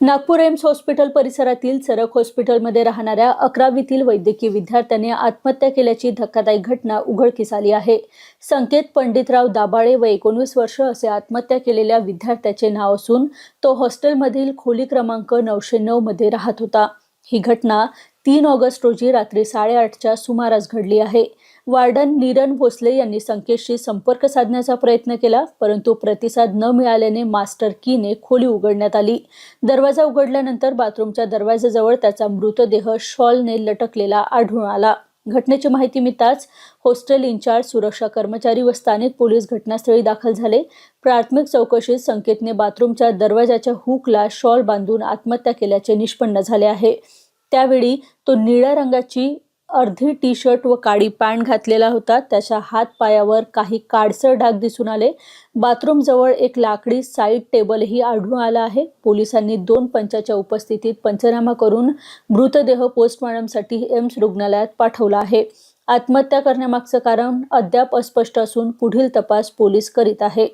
Nagpur AIIMS hospital परिसरातील सरक हॉस्पिटलमध्ये राहणाऱ्या अकरावीतील वैद्यकीय विद्यार्थ्याने आत्महत्या केल्याची धक्कादायक घटना उघडकीस आली आहे. संकेत पंडितराव दाबाळे व एकोणवीस वर्ष असे आत्महत्या केलेल्या विद्यार्थ्याचे नाव असून तो हॉस्टेलमधील खोली क्रमांक नऊशे नऊ मध्ये राहत होता. ही घटना तीन ऑगस्ट रोजी रात्री साडेआठच्या सुमारास घडली आहे. वार्डन नीरन भोसले यांनी संकेतशी संपर्क साधण्याचा प्रयत्न केला परंतु प्रतिसाद न मिळाल्याने मास्टर कीने खोली उघडण्यात आली. दरवाजा उघडल्यानंतर बाथरूमच्या दरवाजाजवळ त्याचा मृतदेह शॉलने लटकलेला आढळून आला. घटनेची माहिती मिळताच हॉस्टेल इन्चार्ज सुरक्षा कर्मचारी व स्थानिक पोलीस घटनास्थळी दाखल झाले. प्राथमिक चौकशीत संकेतने बाथरूमच्या दरवाजाच्या हुकला शॉल बांधून आत्महत्या केल्याचे निष्पन्न झाले आहे. त्यावेळी तो निळ्या रंगाची अर्धी टी शर्ट व काळी पॅन्ट घातलेला होता. त्याच्या हात पायावर काही काडसर डाग दिसून आले. बाथरूमजवळ एक लाकडी साईड टेबलही आढळून आला आहे. पोलिसांनी दोन पंचाच्या उपस्थितीत पंचनामा करून मृतदेह पोस्टमॉर्टमसाठी एम्स रुग्णालयात पाठवला आहे. आत्महत्या करण्यामागचं कारण अद्याप अस्पष्ट असून पुढील तपास पोलीस करीत आहे.